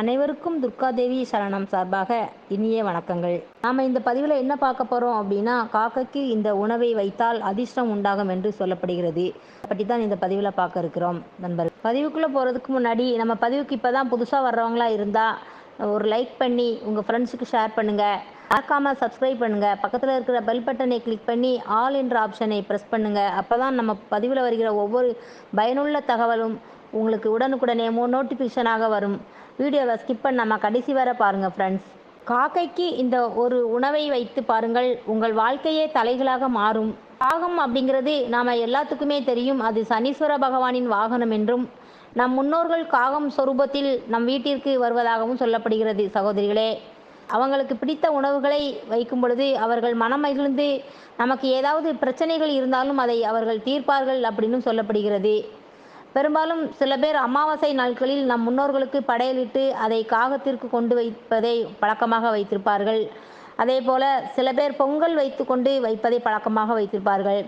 அனைவருக்கும் துர்காதேவி சரணம் சார்பாக இனிய வணக்கங்கள். நாம் இந்த பதிவில் என்ன பார்க்க போகிறோம் அப்படின்னா காக்கைக்கு இந்த உணவை வைத்தால் அதிர்ஷ்டம் உண்டாகும் என்று சொல்லப்படுகிறது. பற்றி தான் இந்த பதிவில் பார்க்க இருக்கிறோம் நண்பர் பதிவுக்குள்ளே போகிறதுக்கு முன்னாடி நம்ம பதிவுக்கு இப்போ தான் புதுசாக வர்றவங்களா இருந்தால் ஒரு லைக் பண்ணி உங்கள் ஃப்ரெண்ட்ஸுக்கு ஷேர் பண்ணுங்கள் மறக்காமல் சப்ஸ்கிரைப் பண்ணுங்கள் பக்கத்தில் இருக்கிற பெல் பட்டனை கிளிக் பண்ணி ஆல் என்ற ஆப்ஷனை ப்ரெஸ் பண்ணுங்கள் அப்போ தான் நம்ம பதிவில் வருகிற ஒவ்வொரு பயனுள்ள தகவலும் உங்களுக்கு உடனுக்குடனே மோ நோட்டிஃபிகேஷனாக வரும். வீடியோவை ஸ்கிப் பண்ணாமல் கடைசி வர பாருங்கள் ஃப்ரெண்ட்ஸ் காக்கைக்கு இந்த ஒரு உணவை வைத்து பாருங்கள். உங்கள் வாழ்க்கையே தலைகளாக மாறும். காகம் அப்படிங்கிறது நாம் எல்லாத்துக்குமே தெரியும். அது சனீஸ்வர பகவானின் வாகனம் என்றும் நம் முன்னோர்கள் காகம் சொரூபத்தில் நம் வீட்டிற்கு வருவதாகவும் சொல்லப்படுகிறது சகோதரிகளே. அவங்களுக்கு பிடித்த உணவுகளை வைக்கும் பொழுது அவர்கள் மனம் மகிழ்ந்து நமக்கு ஏதாவது பிரச்சனைகள் இருந்தாலும் அதை அவர்கள் தீர்ப்பார்கள் அப்படின்னு சொல்லப்படுகிறது. பெரும்பாலும் சில பேர் அமாவாசை நாட்களில் நம் முன்னோர்களுக்கு படையலிட்டு அதை காகத்திற்கு கொண்டு வைப்பதை பழக்கமாக வைத்திருப்பார்கள். அதே போல சில பேர் பொங்கல் வைத்து கொண்டு வைப்பதை பழக்கமாக வைத்திருப்பார்கள்.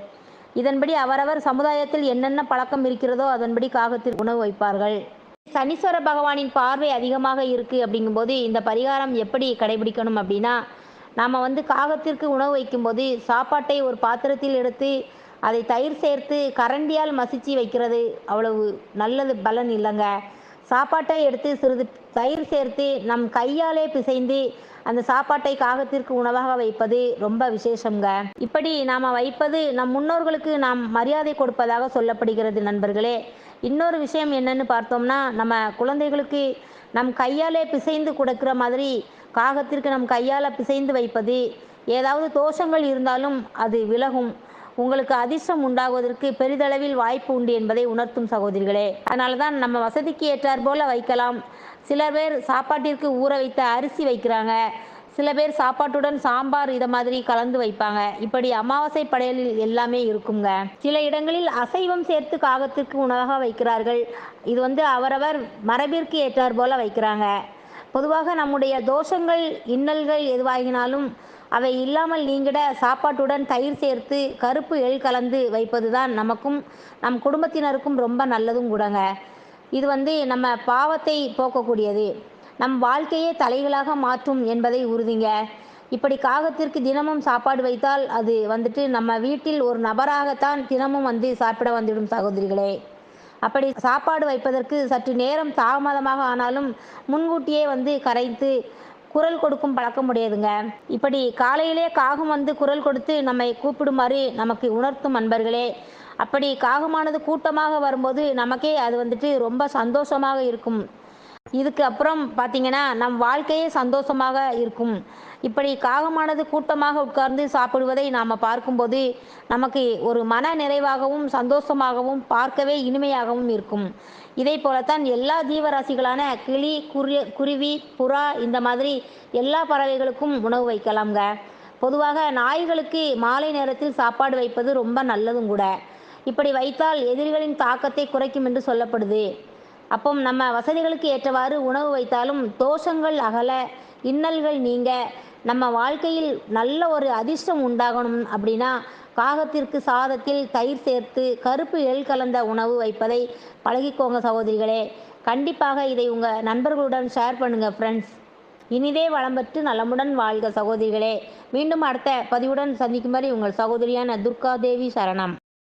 இதன்படி அவரவர் சமுதாயத்தில் என்னென்ன பழக்கம் இருக்கிறதோ அதன்படி காகத்திற்கு உணவு வைப்பார்கள். சனீஸ்வர பகவானின் பார்வை அதிகமாக இருக்குது அப்படிங்கும்போது இந்த பரிகாரம் எப்படி கடைபிடிக்கணும் அப்படின்னா நாம் வந்து காகத்திற்கு உணவு வைக்கும்போது சாப்பாட்டை ஒரு பாத்திரத்தில் எடுத்து அதை தயிர் சேர்த்து கரண்டியால் மசிச்சு வைக்கிறது அவ்வளவு நல்லது பலன் இல்லைங்க. சாப்பாட்டை எடுத்து சிறிது தயிர் சேர்த்து நம் கையாலே பிசைந்து அந்த சாப்பாட்டை காகத்திற்கு உணவாக வைப்பது ரொம்ப விசேஷங்க இப்படி நாம் வைப்பது நம் முன்னோர்களுக்கு நாம் மரியாதை கொடுப்பதாக சொல்லப்படுகிறது நண்பர்களே. இன்னொரு விஷயம் என்னன்னு பார்த்தோம்னா நம்ம குழந்தைகளுக்கு நம் கையாலே பிசைந்து கொடுக்குற மாதிரி காகத்திற்கு நம் கையால் பிசைந்து வைப்பது ஏதாவது தோஷங்கள் இருந்தாலும் அது விலகும். உங்களுக்கு அதிர்ஷ்டம் உண்டாகுவதற்கு பெரிதளவில் வாய்ப்பு உண்டு என்பதை உணர்த்தும் சகோதரிகளே. அதனால தான் நம்ம வசதிக்கு ஏற்றார் போல வைக்கலாம். சில பேர் சாப்பாட்டிற்கு ஊற வைத்த அரிசி வைக்கிறாங்க. சில பேர் சாப்பாட்டுடன் சாம்பார் இதை மாதிரி கலந்து வைப்பாங்க. இப்படி அமாவாசை படையலில் எல்லாமே இருக்குங்க. சில இடங்களில் அசைவம் சேர்த்து காகத்திற்கு உணவாக வைக்கிறார்கள். இது வந்து அவரவர் மரபிற்கு ஏற்றார் போல வைக்கிறாங்க. பொதுவாக நம்முடைய தோஷங்கள் இன்னல்கள் எதுவாகினாலும் அவை இல்லாமல் நீங்கிட சாப்பாட்டுடன் தயிர் சேர்த்து கருப்பு எள் கலந்து வைப்பதுதான் நமக்கும் நம் குடும்பத்தினருக்கும் ரொம்ப நல்லதும் கூடங்க. இது வந்து நம்ம பாவத்தை போக்கக்கூடியது. நம் வாழ்க்கையே தலைகளாக மாற்றும் என்பதை உறுதிங்க. இப்படி காகத்திற்கு தினமும் சாப்பாடு வைத்தால் அது வந்துட்டு நம்ம வீட்டில் ஒரு நபராகத்தான் தினமும் வந்து சாப்பிட வந்துவிடும் சகோதரிகளே. அப்படி சாப்பாடு வைப்பதற்கு சற்று நேரம் தாமதமாக ஆனாலும் முன்கூட்டியே வந்து கரைத்து குரல் கொடுக்கும் பழக்கம் உடையதுங்க. இப்படி காலையிலே காகம் வந்து குரல் கொடுத்து நம்மை கூப்பிடுமாறு நமக்கு உணர்த்தும் அன்பர்களே. அப்படி காகமானது கூட்டமாக வரும்போது நமக்கே அது வந்துட்டு ரொம்ப சந்தோஷமாக இருக்கும். இதுக்கு அப்புறம் பார்த்தீங்கன்னா நம் வாழ்க்கையே சந்தோஷமாக இருக்கும். இப்படி காகமானது கூட்டமாக உட்கார்ந்து சாப்பிடுவதை நாம் பார்க்கும்போது நமக்கு ஒரு மன நிறைவாகவும் சந்தோஷமாகவும் பார்க்கவே இனிமையாகவும் இருக்கும். இதே போலத்தான் எல்லா ஜீவராசிகளான கிளி குரு குருவி புறா இந்த மாதிரி எல்லா பறவைகளுக்கும் உணவு வைக்கலாம்ங்க. பொதுவாக நாய்களுக்கு மாலை நேரத்தில் சாப்பாடு வைப்பது ரொம்ப நல்லதும் கூட. இப்படி வைத்தால் எதிரிகளின் தாக்கத்தை குறைக்கும் என்று சொல்லப்படுது. அப்போ நம்ம வசதிகளுக்கு ஏற்றவாறு உணவு வைத்தாலும் தோஷங்கள் அகல இன்னல்கள் நீங்க நம்ம வாழ்க்கையில் நல்ல ஒரு அதிர்ஷ்டம் உண்டாகணும் அப்படின்னா காகத்திற்கு சாதத்தில் தயிர் சேர்த்து கருப்பு எள் கலந்த உணவு வைப்பதை பழகிக்கோங்க சகோதரிகளே. கண்டிப்பாக இதை உங்கள் நண்பர்களுடன் ஷேர் பண்ணுங்கள் ஃப்ரெண்ட்ஸ் இனிதே வளம் பெற்று நலமுடன் வாழ்க சகோதரிகளே. மீண்டும் அடுத்த பதிவுடன் சந்திக்கும் வரை உங்கள் சகோதரியான துர்கா தேவி சரணம்.